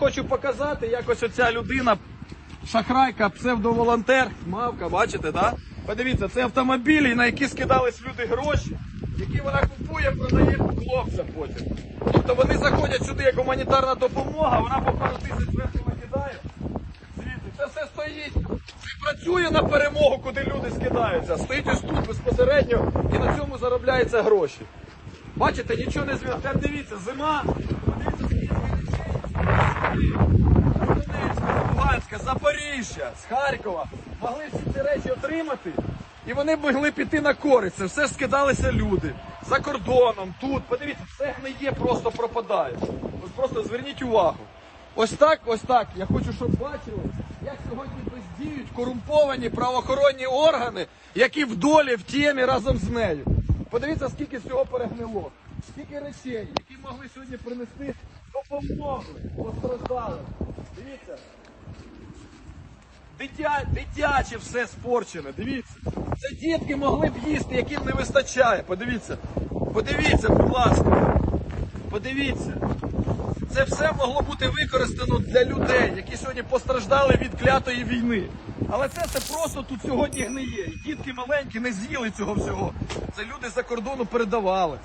хочу показати, як ось оця людина, шахрайка, псевдоволонтер, мавка, бачите, да? Подивіться, це автомобілі, на які скидались люди гроші, які вона купує, продає хлопцям потім. Тобто вони заходять сюди як гуманітарна допомога, вона по пару тисяч зверху накидає. Звідти, це все стоїть і працює на перемогу, куди люди скидаються. Стоїть ось тут безпосередньо і на цьому заробляються гроші. Бачите, нічого не зв'язано. Дивіться, зима. Подивіться, скільки людей. Донецька, Луганська, Запоріжжя, з Харкова могли всі ці речі отримати, і вони могли піти на користь. Це все ж скидалися люди за кордоном, тут. Подивіться, все гниє, просто пропадає. Ось просто зверніть увагу. Ось так, ось так. Я хочу, щоб бачили, як сьогодні бездіють корумповані правоохоронні органи, які в долі, в темі разом з нею. Подивіться, скільки всього перегнило, скільки речей, які могли сьогодні принести допомогу постраждалим. Дивіться. Дитя, дитяче все спорчене, дивіться. Це дітки могли б їсти, яким не вистачає. Подивіться. Подивіться, будь ласка. Подивіться. Це все могло бути використано для людей, які сьогодні постраждали від клятої війни. Але це все просто тут сьогодні гниє. І дітки маленькі не з'їли цього всього. Це люди за кордону передавали.